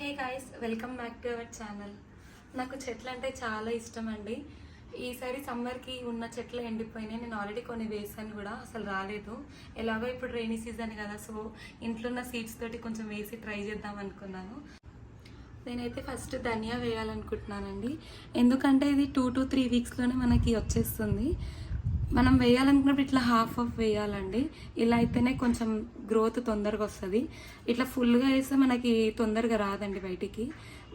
Hey guys welcome back to our channel నాకు చెట్లు అంటే చాలా ఇష్టం అండి ఈసారి సమ్మర్కి ఉన్న చెట్లు ఎండిపోయినాయి. నేను ఆల్రెడీ కొన్ని వేసాను కూడా అసలు రాలేదు. ఎలాగో ఇప్పుడు రైనీ సీజన్ కదా సో ఇంట్లో ఉన్న సీడ్స్ తోటి కొంచెం వేసి ట్రై చేద్దాం అనుకున్నాను. నేనైతే ఫస్ట్ ధనియా వేయాలనుకుంటున్నానండి. ఎందుకంటే ఇది టూ టు త్రీ వీక్స్లోనే మనకి వచ్చేస్తుంది. మనం వేయాలనుకున్నప్పుడు ఇట్లా హాఫ్ ఆఫ్ వేయాలండి. ఇలా అయితేనే కొంచెం గ్రోత్ తొందరగా వస్తుంది. ఇట్లా ఫుల్గా వేస్తే మనకి తొందరగా రాదండి బయటికి.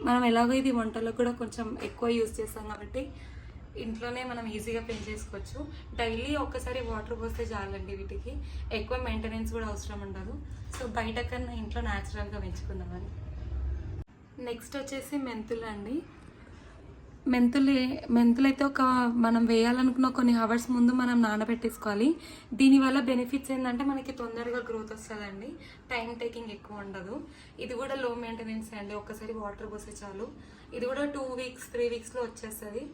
మనం ఎలాగో ఇది వంటలో కూడా కొంచెం ఎక్కువ యూజ్ చేస్తాం కాబట్టి ఇంట్లోనే మనం ఈజీగా పెంచేసుకోవచ్చు డైలీ ఒక్కసారి వాటర్ పోస్తే చాలండి వీటికి. ఎక్కువ మెయింటెనెన్స్ కూడా అవసరం ఉండదు. సో బయట కన్నా ఇంట్లో న్యాచురల్గా పెంచుకుందామని. నెక్స్ట్ వచ్చేసి మెంతులు అండి మెంతులు మెంతులు అయితే ఒక మనం వేయాలనుకున్న కొన్ని అవర్స్ ముందు మనం నానబెట్టేసుకోవాలి. దీనివల్ల బెనిఫిట్స్ ఏంటంటే మనకి తొందరగా గ్రోత్ వస్తుందండి. టైం టేకింగ్ ఎక్కువ ఉండదు. ఇది కూడా లో మెయింటెనెన్స్ అండి. ఒక్కసారి వాటర్ పోస్తే చాలు. ఇది కూడా టూ వీక్స్ త్రీ వీక్స్లో వచ్చేస్తుంది.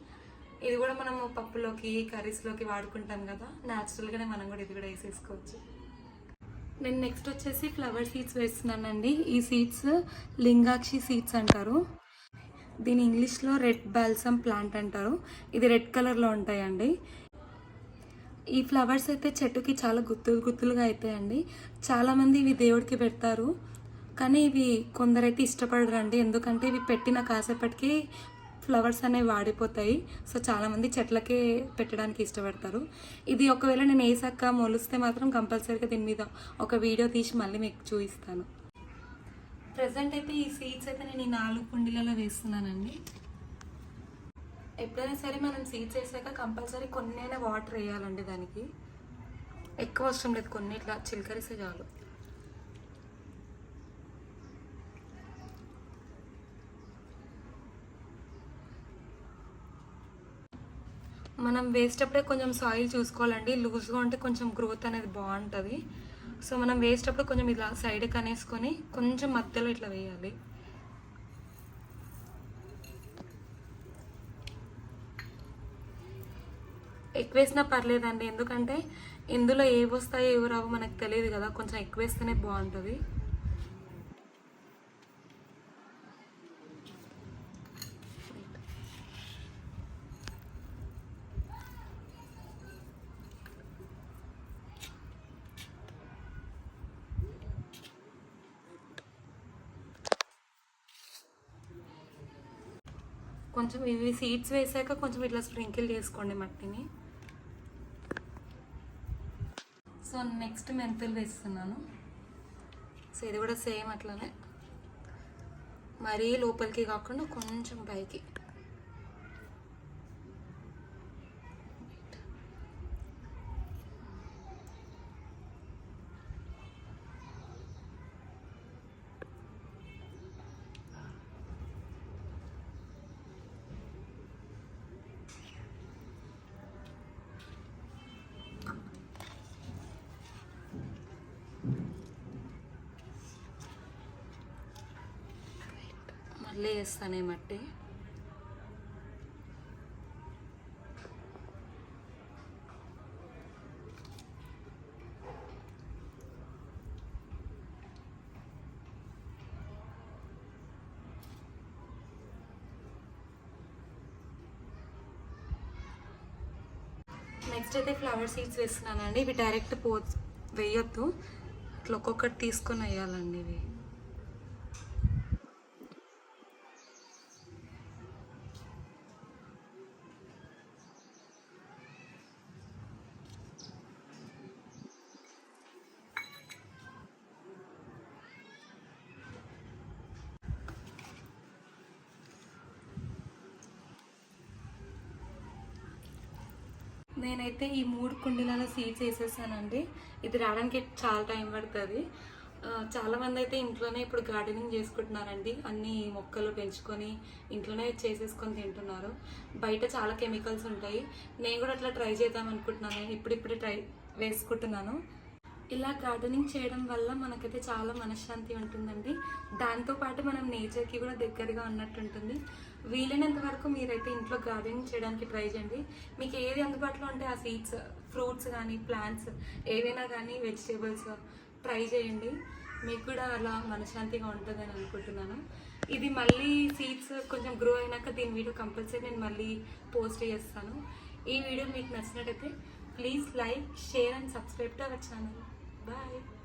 ఇది కూడా మనం పప్పులోకి కర్రీస్లోకి వాడుకుంటాం కదా. న్యాచురల్గానే మనం కూడా ఇది కూడా వేసేసుకోవచ్చు. నేను నెక్స్ట్ వచ్చేసి ఫ్లవర్ సీడ్స్ వేస్తున్నానండి. ఈ సీడ్స్ లింగాక్షి సీడ్స్ అంటారు. దీని ఇంగ్లీష్లో రెడ్ బాల్సమ్ ప్లాంట్ అంటారు. ఇది రెడ్ కలర్లో ఉంటాయండి. ఈ ఫ్లవర్స్ అయితే చెట్టుకి చాలా గుత్తులు గుత్తులుగా అవుతాయండి చాలామంది ఇవి దేవుడికి పెడతారు. కానీ ఇవి కొందరైతే ఇష్టపడరండి. ఎందుకంటే ఇవి పెట్టిన కాసేపటికి ఫ్లవర్స్ అనేవి వాడిపోతాయి. సో చాలామంది చెట్లకే పెట్టడానికి ఇష్టపడతారు. ఇది ఒకవేళ నేను వేసాక మొలిస్తే మాత్రం కంపల్సరీగా దీని మీద ఒక వీడియో తీసి మళ్ళీ మీకు చూపిస్తాను. ప్రజెంట్ అయితే ఈ సీడ్స్ అయితే నేను ఈ నాలుగు కుండీలలో వేస్తున్నానండి. ఎప్పుడైనా సరే మనం సీడ్స్ వేసాక కంపల్సరీ కొన్నైనా వాటర్ వేయాలండి దానికి. ఎక్కువ అవసరం లేదు కొన్ని ఇట్లా చిలకరిస్తే చాలు. మనం వేసేటప్పుడే కొంచెం సాయిల్ చూసుకోవాలండి. లూజ్గా ఉంటే కొంచెం గ్రోత్ అనేది బాగుంటుంది. సో మనం వేసేటప్పుడు కొంచెం ఇలా సైడ్ కనేసుకొని కొంచెం మధ్యలో ఇట్లా వేయాలి. ఎక్కువ వేసినా పర్లేదండి. ఎందుకంటే ఇందులో ఏవి వస్తాయో ఏవి రావో మనకు తెలియదు కదా. కొంచెం ఎక్కువ వేస్తేనే బాగుంటుంది. కొంచెం ఇవి సీడ్స్ వేసాక కొంచెం ఇట్లా స్ప్రింకిల్ చేసుకోండి మట్టిని. సో నెక్స్ట్ మెంతులు వేస్తున్నాను. సో ఇది కూడా సేమ్ అట్లానే. మరీ లోపలికి కాకుండా కొంచెం పైకి. మళ్ళీ వేస్తానే మట్టి. నెక్స్ట్ అయితే ఫ్లవర్ సీడ్స్ వేస్తున్నానండి. ఇవి డైరెక్ట్ పో వేయొద్దు. ఇట్లా ఒక్కొక్కటి తీసుకొని వేయాలండి ఇవి. నేనైతే ఈ మూడు కుండీలలో సీడ్స్ వేసేసానండి ఇది రావడానికి చాలా టైం పడుతుంది. చాలామంది చాలా మంది అయితే ఇంట్లోనే ఇప్పుడు గార్డెనింగ్ చేసుకుంటున్నారండి. అన్ని మొక్కలు పెంచుకొని ఇంట్లోనే చేసేసుకొని తింటున్నారు. బయట చాలా కెమికల్స్ ఉంటాయి. నేను కూడా అట్లా ట్రై చేద్దాం అనుకుంటున్నాను. ఇప్పుడిప్పుడే ట్రై వేసుకుంటున్నాను. ఇలా గార్డెనింగ్ చేయడం వల్ల మనకైతే చాలా మనశ్శాంతి ఉంటుందండి. దాంతోపాటు మనం నేచర్కి కూడా దగ్గరగా ఉన్నట్టు ఉంటుంది. వీలైనంత వరకు మీరైతే ఇంట్లో గార్డెనింగ్ చేయడానికి ట్రై చేయండి. మీకు ఏది అందుబాటులో ఉంటే ఆ సీడ్స్ ఫ్రూట్స్ కానీ ప్లాంట్స్ ఏవైనా కానీ వెజిటేబుల్స్ ట్రై చేయండి. మీకు కూడా అలా మనశ్శాంతిగా ఉంటుందని అనుకుంటున్నాను. ఇది మళ్ళీ సీడ్స్ కొంచెం గ్రో అయినాక దీని వీడియో కంపల్సరీ నేను మళ్ళీ పోస్ట్ చేస్తాను. ఈ వీడియో మీకు నచ్చినట్టయితే please like share and subscribe to our channel. Bye!